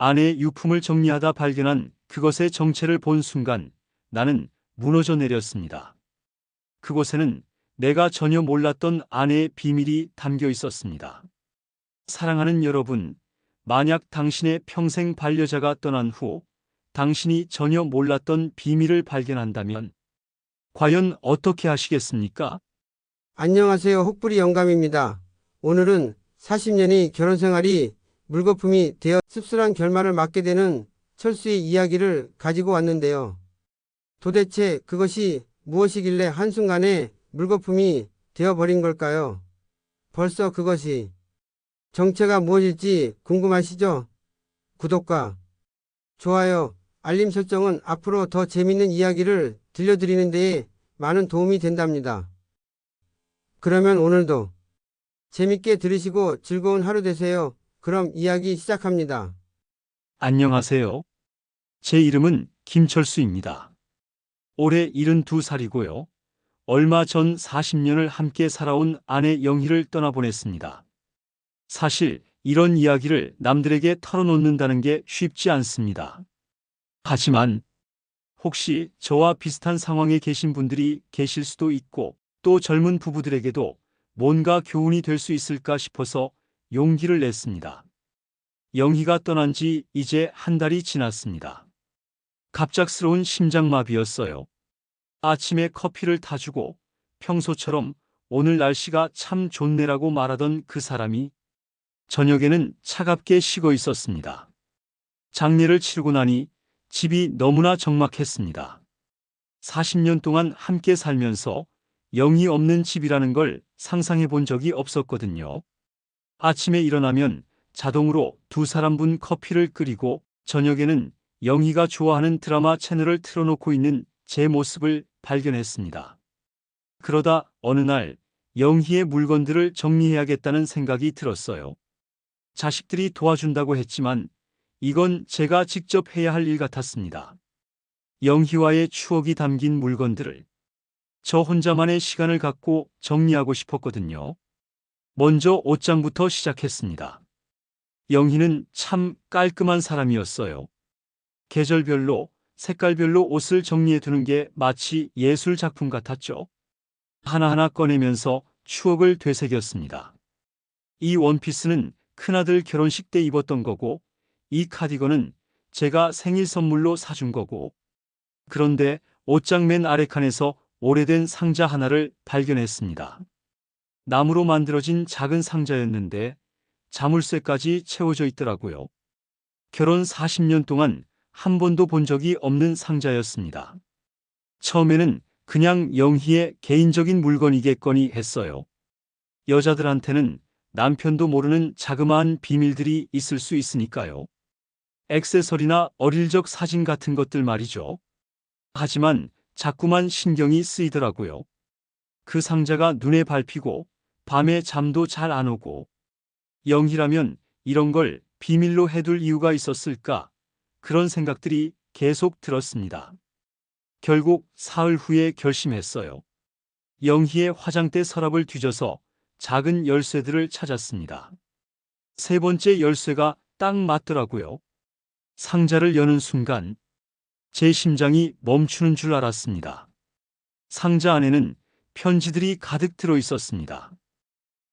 아내의 유품을 정리하다 발견한 그것의 정체를 본 순간 나는 무너져 내렸습니다. 그곳에는 내가 전혀 몰랐던 아내의 비밀이 담겨 있었습니다. 사랑하는 여러분, 만약 당신의 평생 반려자가 떠난 후 당신이 전혀 몰랐던 비밀을 발견한다면 과연 어떻게 하시겠습니까? 안녕하세요. 혹부리 영감입니다. 오늘은 40년의 결혼 생활이 물거품이 되어 씁쓸한 결말을 맞게 되는 철수의 이야기를 가지고 왔는데요. 도대체 그것이 무엇이길래 한순간에 물거품이 되어버린 걸까요? 벌써 그것이 정체가 무엇일지 궁금하시죠? 구독과 좋아요, 알림 설정은 앞으로 더 재밌는 이야기를 들려드리는 데에 많은 도움이 된답니다. 그러면 오늘도 재밌게 들으시고 즐거운 하루 되세요. 그럼 이야기 시작합니다. 안녕하세요. 제 이름은 김철수입니다. 올해 72살이고요. 얼마 전 40년을 함께 살아온 아내 영희를 떠나보냈습니다. 사실 이런 이야기를 남들에게 털어놓는다는 게 쉽지 않습니다. 하지만 혹시 저와 비슷한 상황에 계신 분들이 계실 수도 있고 또 젊은 부부들에게도 뭔가 교훈이 될 수 있을까 싶어서 용기를 냈습니다. 영희가 떠난 지 이제 한 달이 지났습니다. 갑작스러운 심장마비였어요. 아침에 커피를 타주고 평소처럼 오늘 날씨가 참 좋네라고 말하던 그 사람이 저녁에는 차갑게 식어 있었습니다. 장례를 치르고 나니 집이 너무나 적막했습니다. 40년 동안 함께 살면서 영이 없는 집이라는 걸 상상해 본 적이 없었거든요. 아침에 일어나면 자동으로 두 사람분 커피를 끓이고 저녁에는 영희가 좋아하는 드라마 채널을 틀어놓고 있는 제 모습을 발견했습니다. 그러다 어느 날 영희의 물건들을 정리해야겠다는 생각이 들었어요. 자식들이 도와준다고 했지만 이건 제가 직접 해야 할 일 같았습니다. 영희와의 추억이 담긴 물건들을 저 혼자만의 시간을 갖고 정리하고 싶었거든요. 먼저 옷장부터 시작했습니다. 영희는 참 깔끔한 사람이었어요. 계절별로, 색깔별로 옷을 정리해 두는 게 마치 예술 작품 같았죠. 하나하나 꺼내면서 추억을 되새겼습니다. 이 원피스는 큰아들 결혼식 때 입었던 거고, 이 카디건은 제가 생일 선물로 사준 거고, 그런데 옷장 맨 아래 칸에서 오래된 상자 하나를 발견했습니다. 나무로 만들어진 작은 상자였는데 자물쇠까지 채워져 있더라고요. 결혼 40년 동안 한 번도 본 적이 없는 상자였습니다. 처음에는 그냥 영희의 개인적인 물건이겠거니 했어요. 여자들한테는 남편도 모르는 자그마한 비밀들이 있을 수 있으니까요. 액세서리나 어릴 적 사진 같은 것들 말이죠. 하지만 자꾸만 신경이 쓰이더라고요. 그 상자가 눈에 밟히고 밤에 잠도 잘 안 오고 영희라면 이런 걸 비밀로 해둘 이유가 있었을까 그런 생각들이 계속 들었습니다. 결국 사흘 후에 결심했어요. 영희의 화장대 서랍을 뒤져서 작은 열쇠들을 찾았습니다. 세 번째 열쇠가 딱 맞더라고요. 상자를 여는 순간 제 심장이 멈추는 줄 알았습니다. 상자 안에는 편지들이 가득 들어 있었습니다.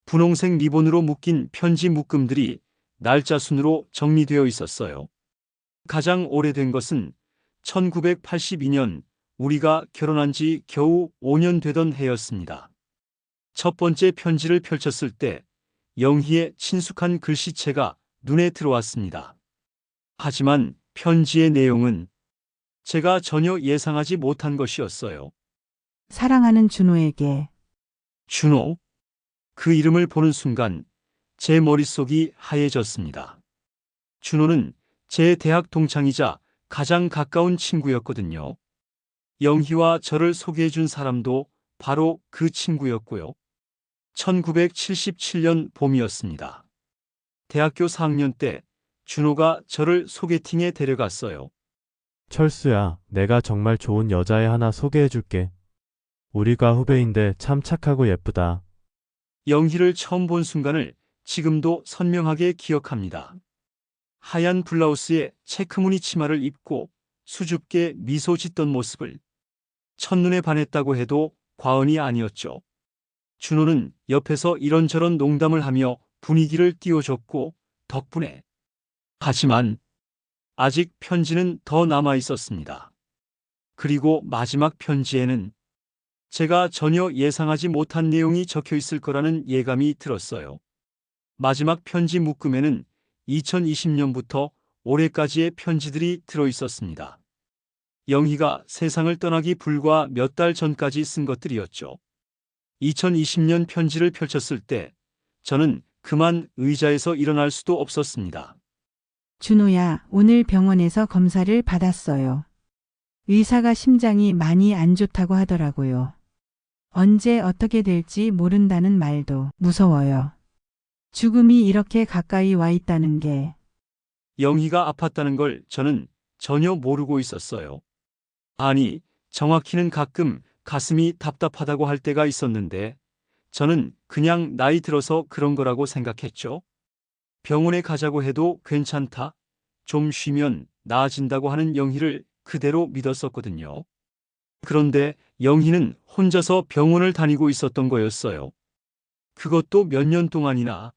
분홍색 리본으로 묶인 편지 묶음들이 날짜 순으로 정리되어 있었어요. 가장 오래된 것은 1982년 우리가 결혼한 지 겨우 5년 되던 해였습니다. 첫 번째 편지를 펼쳤을 때 영희의 친숙한 글씨체가 눈에 들어왔습니다. 하지만 편지의 내용은 제가 전혀 예상하지 못한 것이었어요. 사랑하는 준호에게 준호. 그 이름을 보는 순간 제 머릿속이 하얘졌습니다. 준호는 제 대학 동창이자 가장 가까운 친구였거든요. 영희와 저를 소개해 준 사람도 바로 그 친구였고요. 1977년 봄이었습니다. 대학교 4학년 때 준호가 저를 소개팅에 데려갔어요. 철수야, 내가 정말 좋은 여자애 하나 소개해 줄게. 우리가 후배인데 참 착하고 예쁘다. 영희를 처음 본 순간을 지금도 선명하게 기억합니다. 하얀 블라우스에 체크무늬 치마를 입고 수줍게 미소 짓던 모습을 첫눈에 반했다고 해도 과언이 아니었죠. 준호는 옆에서 이런저런 농담을 하며 분위기를 띄워줬고 덕분에 하지만 아직 편지는 더 남아 있었습니다. 그리고 마지막 편지에는 제가 전혀 예상하지 못한 내용이 적혀 있을 거라는 예감이 들었어요. 마지막 편지 묶음에는 2020년부터 올해까지의 편지들이 들어 있었습니다. 영희가 세상을 떠나기 불과 몇 달 전까지 쓴 것들이었죠. 2020년 편지를 펼쳤을 때 저는 그만 의자에서 일어날 수도 없었습니다. 준호야, 오늘 병원에서 검사를 받았어요. 의사가 심장이 많이 안 좋다고 하더라고요. 언제 어떻게 될지 모른다는 말도 무서워요. 죽음이 이렇게 가까이 와 있다는 게 영희가 아팠다는 걸 저는 전혀 모르고 있었어요. 아니, 정확히는 가끔 가슴이 답답하다고 할 때가 있었는데, 저는 그냥 나이 들어서 그런 거라고 생각했죠. 병원에 가자고 해도 괜찮다, 좀 쉬면 나아진다고 하는 영희를 그대로 믿었었거든요. 그런데 영희는 혼자서 병원을 다니고 있었던 거였어요. 그것도 몇 년 동안이나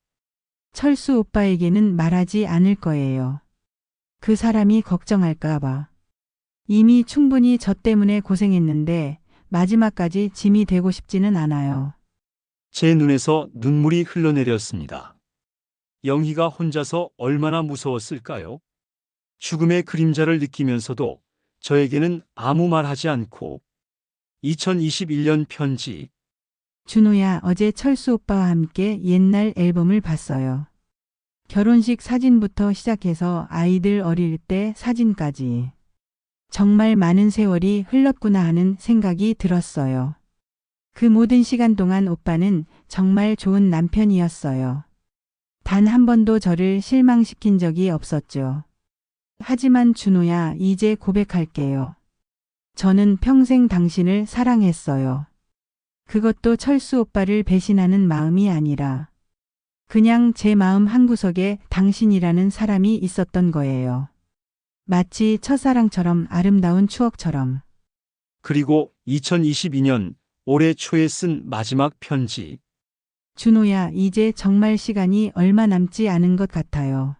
철수 오빠에게는 말하지 않을 거예요. 그 사람이 걱정할까 봐. 이미 충분히 저 때문에 고생했는데 마지막까지 짐이 되고 싶지는 않아요. 제 눈에서 눈물이 흘러내렸습니다. 영희가 혼자서 얼마나 무서웠을까요? 죽음의 그림자를 느끼면서도 저에게는 아무 말 하지 않고 2021년 편지 준호야, 어제 철수 오빠와 함께 옛날 앨범을 봤어요. 결혼식 사진부터 시작해서 아이들 어릴 때 사진까지. 정말 많은 세월이 흘렀구나 하는 생각이 들었어요. 그 모든 시간 동안 오빠는 정말 좋은 남편이었어요. 단 한 번도 저를 실망시킨 적이 없었죠. 하지만 준호야, 이제 고백할게요. 저는 평생 당신을 사랑했어요. 그것도 철수 오빠를 배신하는 마음이 아니라 그냥 제 마음 한구석에 당신이라는 사람이 있었던 거예요. 마치 첫사랑처럼 아름다운 추억처럼. 그리고 2022년 올해 초에 쓴 마지막 편지 준호야, 이제 정말 시간이 얼마 남지 않은 것 같아요.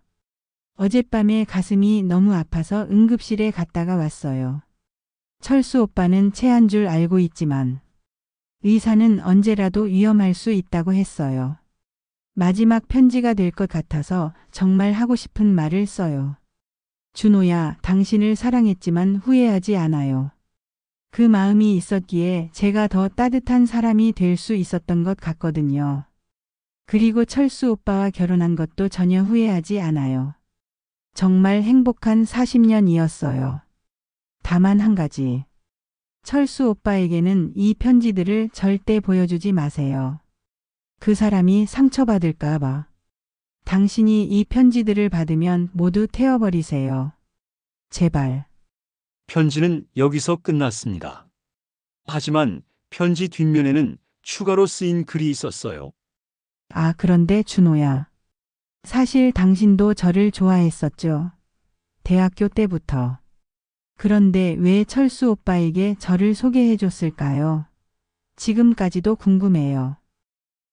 어젯밤에 가슴이 너무 아파서 응급실에 갔다가 왔어요. 철수 오빠는 체한 줄 알고 있지만 의사는 언제라도 위험할 수 있다고 했어요. 마지막 편지가 될 것 같아서 정말 하고 싶은 말을 써요. 준호야, 당신을 사랑했지만 후회하지 않아요. 그 마음이 있었기에 제가 더 따뜻한 사람이 될 수 있었던 것 같거든요. 그리고 철수 오빠와 결혼한 것도 전혀 후회하지 않아요. 정말 행복한 40년이었어요. 다만 한 가지. 철수 오빠에게는 이 편지들을 절대 보여주지 마세요. 그 사람이 상처받을까 봐. 당신이 이 편지들을 받으면 모두 태워버리세요. 제발. 편지는 여기서 끝났습니다. 하지만 편지 뒷면에는 추가로 쓰인 글이 있었어요. 아, 그런데 준호야. 사실 당신도 저를 좋아했었죠. 대학교 때부터. 그런데 왜 철수 오빠에게 저를 소개해 줬을까요? 지금까지도 궁금해요.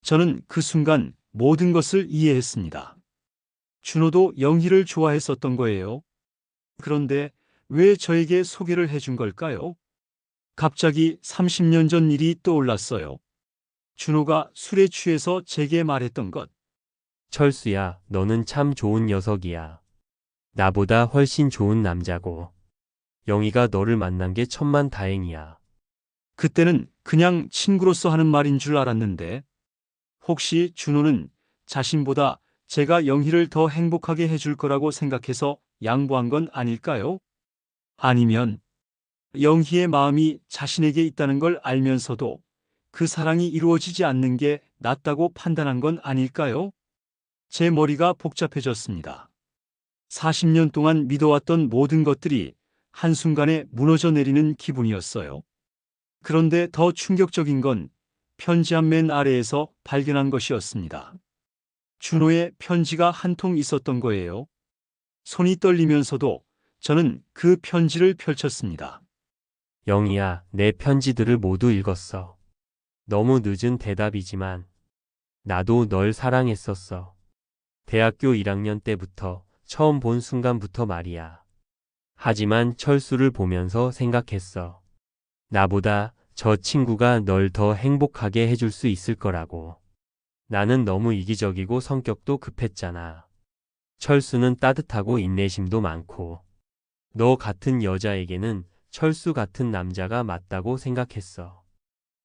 저는 그 순간 모든 것을 이해했습니다. 준호도 영희를 좋아했었던 거예요. 그런데 왜 저에게 소개를 해준 걸까요? 갑자기 30년 전 일이 떠올랐어요. 준호가 술에 취해서 제게 말했던 것. 철수야, 너는 참 좋은 녀석이야. 나보다 훨씬 좋은 남자고. 영희가 너를 만난 게 천만 다행이야. 그때는 그냥 친구로서 하는 말인 줄 알았는데, 혹시 준호는 자신보다 제가 영희를 더 행복하게 해줄 거라고 생각해서 양보한 건 아닐까요? 아니면 영희의 마음이 자신에게 있다는 걸 알면서도 그 사랑이 이루어지지 않는 게 낫다고 판단한 건 아닐까요? 제 머리가 복잡해졌습니다. 40년 동안 믿어왔던 모든 것들이 한순간에 무너져 내리는 기분이었어요. 그런데 더 충격적인 건 편지 한 맨 아래에서 발견한 것이었습니다. 준호의 편지가 한 통 있었던 거예요. 손이 떨리면서도 저는 그 편지를 펼쳤습니다. 영희야, 내 편지들을 모두 읽었어. 너무 늦은 대답이지만 나도 널 사랑했었어. 대학교 1학년 때부터 처음 본 순간부터 말이야. 하지만 철수를 보면서 생각했어. 나보다 저 친구가 널 더 행복하게 해줄 수 있을 거라고. 나는 너무 이기적이고 성격도 급했잖아. 철수는 따뜻하고 인내심도 많고. 너 같은 여자에게는 철수 같은 남자가 맞다고 생각했어.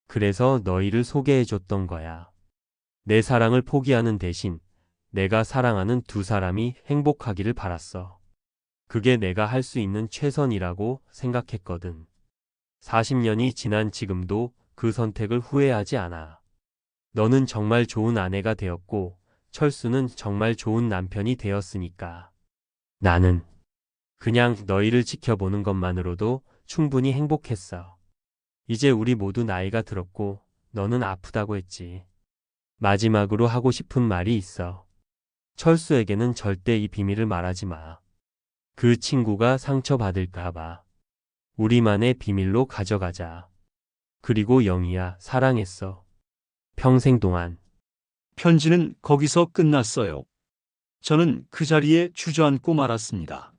그래서 너희를 소개해줬던 거야. 내 사랑을 포기하는 대신 내가 사랑하는 두 사람이 행복하기를 바랐어. 그게 내가 할 수 있는 최선이라고 생각했거든. 40년이 지난 지금도 그 선택을 후회하지 않아. 너는 정말 좋은 아내가 되었고, 철수는 정말 좋은 남편이 되었으니까. 나는 그냥 너희를 지켜보는 것만으로도 충분히 행복했어. 이제 우리 모두 나이가 들었고, 너는 아프다고 했지. 마지막으로 하고 싶은 말이 있어. 철수에게는 절대 이 비밀을 말하지 마. 그 친구가 상처받을까봐. 우리만의 비밀로 가져가자. 그리고 영희야, 사랑했어. 평생 동안. 편지는 거기서 끝났어요. 저는 그 자리에 주저앉고 말았습니다.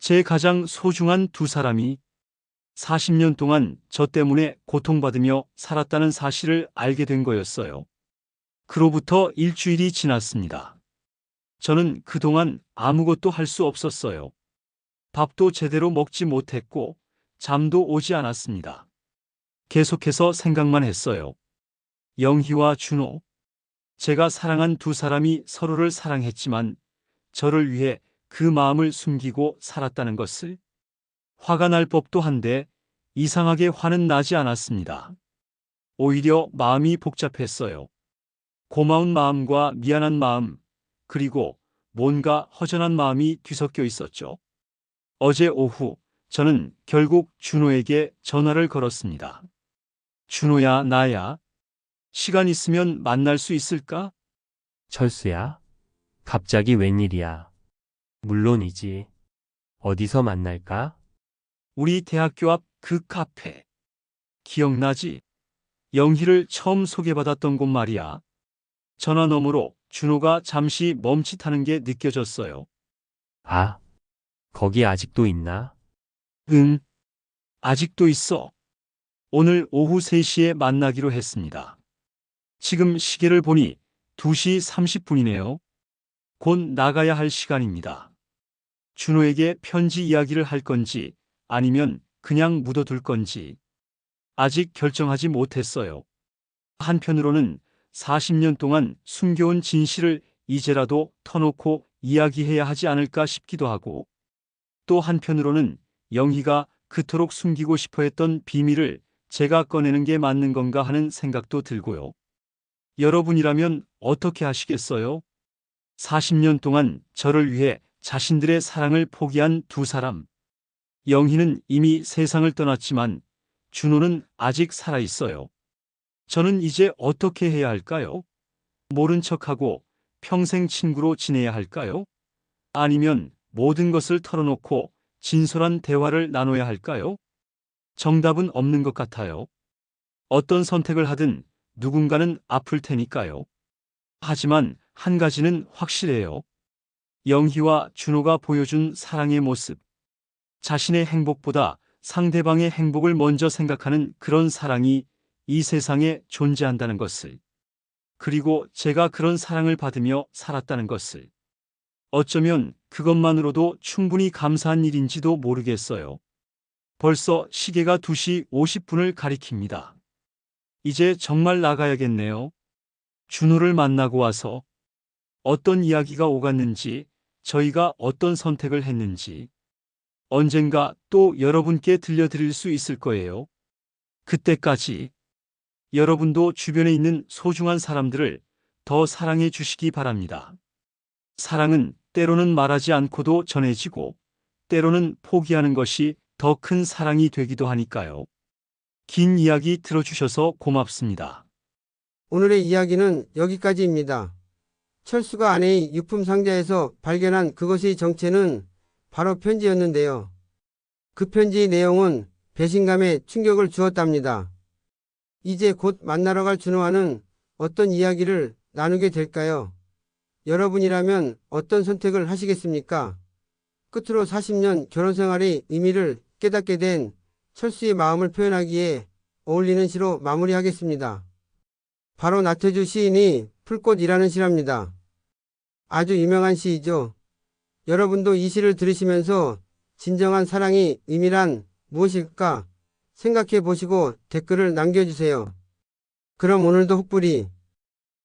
제 가장 소중한 두 사람이 40년 동안 저 때문에 고통받으며 살았다는 사실을 알게 된 거였어요. 그로부터 일주일이 지났습니다. 저는 그동안 아무것도 할 수 없었어요. 밥도 제대로 먹지 못했고, 잠도 오지 않았습니다. 계속해서 생각만 했어요. 영희와 준호. 제가 사랑한 두 사람이 서로를 사랑했지만 저를 위해 그 마음을 숨기고 살았다는 것을 화가 날 법도 한데 이상하게 화는 나지 않았습니다. 오히려 마음이 복잡했어요. 고마운 마음과 미안한 마음, 그리고 뭔가 허전한 마음이 뒤섞여 있었죠. 어제 오후 저는 결국 준호에게 전화를 걸었습니다. 준호야, 나야. 시간 있으면 만날 수 있을까? 철수야? 갑자기 웬일이야? 물론이지. 어디서 만날까? 우리 대학교 앞 그 카페. 기억나지? 영희를 처음 소개받았던 곳 말이야. 전화 너머로 준호가 잠시 멈칫하는 게 느껴졌어요. 아, 거기 아직도 있나? 응. 아직도 있어. 오늘 오후 3시에 만나기로 했습니다. 지금 시계를 보니 2시 30분이네요. 곧 나가야 할 시간입니다. 준호에게 편지 이야기를 할 건지 아니면 그냥 묻어둘 건지 아직 결정하지 못했어요. 한편으로는 40년 동안 숨겨온 진실을 이제라도 터놓고 이야기해야 하지 않을까 싶기도 하고 또 한편으로는 영희가 그토록 숨기고 싶어 했던 비밀을 제가 꺼내는 게 맞는 건가 하는 생각도 들고요. 여러분이라면 어떻게 하시겠어요? 40년 동안 저를 위해 자신들의 사랑을 포기한 두 사람. 영희는 이미 세상을 떠났지만 준호는 아직 살아 있어요. 저는 이제 어떻게 해야 할까요? 모른 척하고 평생 친구로 지내야 할까요? 아니면 모든 것을 털어놓고 진솔한 대화를 나눠야 할까요? 정답은 없는 것 같아요. 어떤 선택을 하든 누군가는 아플 테니까요. 하지만 한 가지는 확실해요. 영희와 준호가 보여준 사랑의 모습. 자신의 행복보다 상대방의 행복을 먼저 생각하는 그런 사랑이 이 세상에 존재한다는 것을. 그리고 제가 그런 사랑을 받으며 살았다는 것을. 어쩌면 그것만으로도 충분히 감사한 일인지도 모르겠어요. 벌써 시계가 2시 50분을 가리킵니다. 이제 정말 나가야겠네요. 준호를 만나고 와서 어떤 이야기가 오갔는지, 저희가 어떤 선택을 했는지, 언젠가 또 여러분께 들려드릴 수 있을 거예요. 그때까지 여러분도 주변에 있는 소중한 사람들을 더 사랑해 주시기 바랍니다. 사랑은 때로는 말하지 않고도 전해지고, 때로는 포기하는 것이 더 큰 사랑이 되기도 하니까요. 긴 이야기 들어주셔서 고맙습니다. 오늘의 이야기는 여기까지입니다. 철수가 아내의 유품 상자에서 발견한 그것의 정체는 바로 편지였는데요. 그 편지의 내용은 배신감에 충격을 주었답니다. 이제 곧 만나러 갈 준호와는 어떤 이야기를 나누게 될까요? 여러분이라면 어떤 선택을 하시겠습니까? 끝으로 40년 결혼 생활의 의미를 깨닫게 된 철수의 마음을 표현하기에 어울리는 시로 마무리하겠습니다. 바로 나태주 시인이 풀꽃이라는 시랍니다. 아주 유명한 시이죠. 여러분도 이 시를 들으시면서 진정한 사랑의 의미란 무엇일까 생각해 보시고 댓글을 남겨주세요. 그럼 오늘도 혹부리